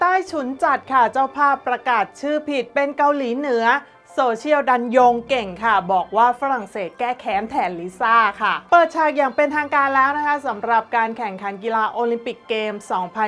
ใต้ฉุนจัดค่ะ เจ้าภาพประกาศชื่อผิดเป็นเกาหลีเหนือโซเชียลดันโยงเก่งค่ะ บอกว่าฝรั่งเศสแก้แค้นแทนลิซ่าค่ะ เปิดฉากอย่างเป็นทางการแล้วนะคะสำหรับการแข่งขันกีฬาโอลิมปิกเกม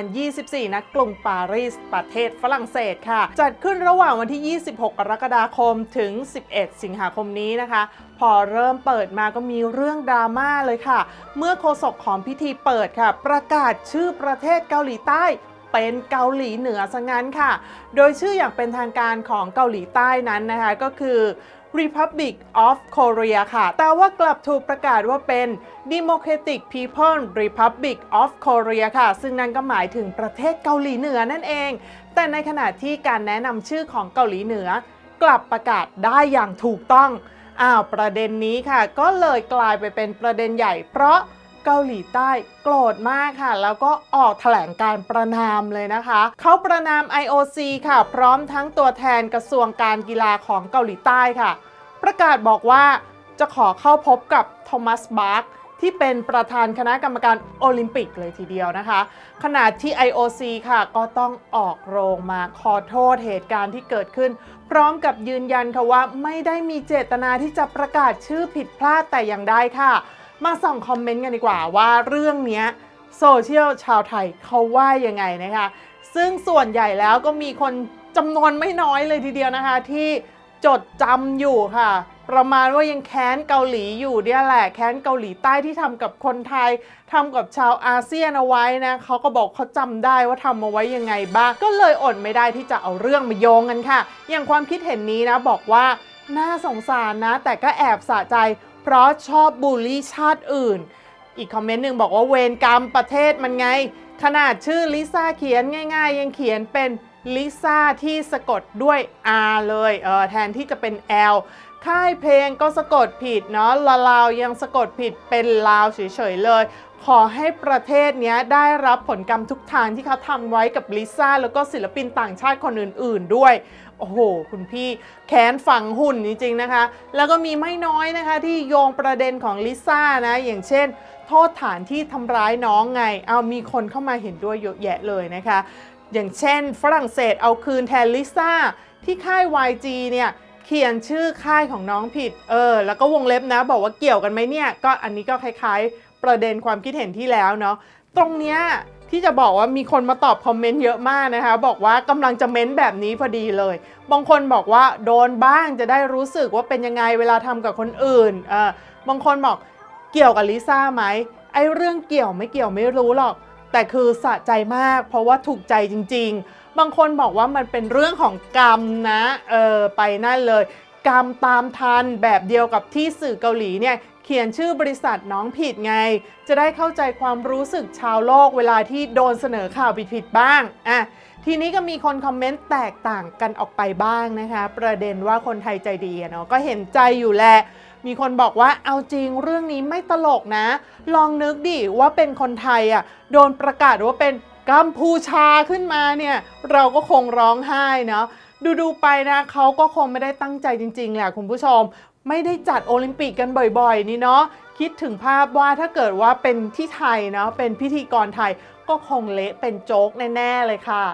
2024 ณกรุงปารีส ประเทศฝรั่งเศสค่ะ จัดขึ้นระหว่างวันที่ 26 กรกฎาคมถึง 11 สิงหาคมนี้นะคะ พอเริ่มเปิดมาก็มีเรื่องดราม่าเลยค่ะ เมื่อโฆษกของพิธีเปิดค่ะ ประกาศชื่อประเทศเกาหลีใต้ เป็นเกาหลีเหนือซะงั้นค่ะ โดยชื่ออย่างเป็นทางการของเกาหลีใต้นั้นนะคะก็คือ Republic of Korea ค่ะ แต่ว่ากลับถูกประกาศว่าเป็น Democratic People Republic of Korea ค่ะ ซึ่งนั่นก็หมายถึงประเทศเกาหลีเหนือนั่นเอง แต่ในขณะที่การแนะนำชื่อของเกาหลีเหนือ กลับประกาศได้อย่างถูกต้อง อ้าว ประเด็นนี้ค่ะ ก็เลยกลายไปเป็นประเด็นใหญ่เพราะ เกาหลีใต้โกรธมากค่ะ แล้วก็ออกแถลงการประนามเลยนะคะ เขาประนาม IOC ค่ะ พร้อมทั้งตัวแทนกระทรวงการกีฬาของเกาหลีใต้ค่ะ ประกาศบอกว่าจะขอเข้าพบกับโทมัสบาร์กที่เป็นประธานคณะกรรมการโอลิมปิกเลยทีเดียวนะคะ ขณะที่ IOC ค่ะก็ต้องออกโรงมาขอโทษเหตุการณ์ที่เกิดขึ้น พร้อมกับยืนยันค่ะว่าไม่ได้มีเจตนาที่จะประกาศชื่อผิดพลาดแต่อย่างใดค่ะ มาส่องคอมเมนต์กันดีกว่าว่าเรื่องนี้โซเชียลชาวไทยเขาว่ายังไงนะคะ ซึ่งส่วนใหญ่แล้วก็มีคนจำนวนไม่น้อยเลยทีเดียวนะคะ ที่จดจำอยู่ค่ะ ประมาณว่ายังแค้นเกาหลีอยู่เนี่ยแหละแค้นเกาหลีใต้ที่ทำกับคนไทยทำกับชาวอาเซียนเอาไว้นะเขาก็บอกเขาจำได้ว่าทำเอาไว้ยังไงบ้าง ก็เลยอดไม่ได้ที่จะเอาเรื่องมาโยงกันค่ะ อย่างความคิดเห็นนี้นะบอกว่าน่าสงสารนะ แต่ก็แอบสะใจ เพราะชอบบูลลี่ชาติอื่น อีกคอมเมนต์หนึ่งบอกว่าเวรกรรมประเทศมันไง ขนาดชื่อลิซ่าเขียนง่าย ๆ ยังเขียนเป็นลิซ่าที่สะกดด้วย R เลยเออแทนที่จะเป็น L ค่ายเพลงก็สะกดผิดเนาะลาลาวยังสะกดผิดเป็นลาวเฉยๆเลย ขอให้ประเทศนี้ได้รับผลกรรมทุกทางที่เขาทำไว้กับลิซ่าแล้วก็ศิลปินต่างชาติคนอื่น ๆ ด้วย โอ้โห คุณพี่แค้นฝังหุ่นจริง ๆ นะคะ แล้วก็มีไม่น้อยนะคะที่โยงประเด็นของลิซ่านะ อย่างเช่น โทษฐานที่ทำร้ายน้องไง เอามีคนเข้ามาเห็นด้วยเยอะแยะเลยนะคะ อย่างเช่น ฝรั่งเศสเอาคืนแทนลิซ่าที่ค่าย YG เนี่ย เขียนชื่อค่ายของน้องผิด เออ แล้วก็วงเล็บนะ บอกว่าเกี่ยวกันไหมเนี่ย ก็อันนี้ก็คล้าย ๆ ประเด็นความคิดเห็นที่แล้วเนาะ ตรงเนี้ยที่จะบอกว่ามีคนมาตอบคอมเมนต์เยอะมากนะคะ บอกว่ากำลังจะเม้นแบบนี้พอดีเลย บางคนบอกว่าโดนบ้างจะได้รู้สึกว่าเป็นยังไงเวลาทำกับคนอื่นเออบางคนบอกเกี่ยวกับลิซ่าไหมไอ้เรื่องเกี่ยวไม่เกี่ยวไม่รู้หรอก แต่คือสะใจมาก เพราะว่าถูกใจจริง ๆ บางคนบอกว่ามันเป็นเรื่องของกรรมนะเออไปนั่นเลย กรรมตามทันแบบเดียวกับที่สื่อเกาหลีเนี่ยเขียนชื่อบริษัทน้องผิดไง จะได้เข้าใจความรู้สึกชาวโลกเวลาที่โดนเสนอข่าวผิดๆบ้างอะทีนี้ก็มีคนคอมเมนต์แตกต่างกันออกไปบ้างนะคะ ประเด็นว่าคนไทยใจดีเนาะก็เห็นใจอยู่แหละ มีคนบอกว่าเอาจริงเรื่องนี้ไม่ตลกนะ ลองนึกดิว่าเป็นคนไทยอะโดนประกาศว่าเป็น กัมพูชาขึ้นมาเนี่ยเราก็คงร้องไห้เนาะดูๆไปนะเขาก็คงไม่ได้ตั้งใจจริงๆแหละคุณผู้ชม ไม่ได้จัดโอลิมปิกกันบ่อยๆ นี่เนาะคิดถึงภาพว่าถ้าเกิดว่าเป็นที่ไทยเนาะเป็นพิธีกรไทยก็คงเละเป็นโจ๊กแน่ ๆ เลยค่ะ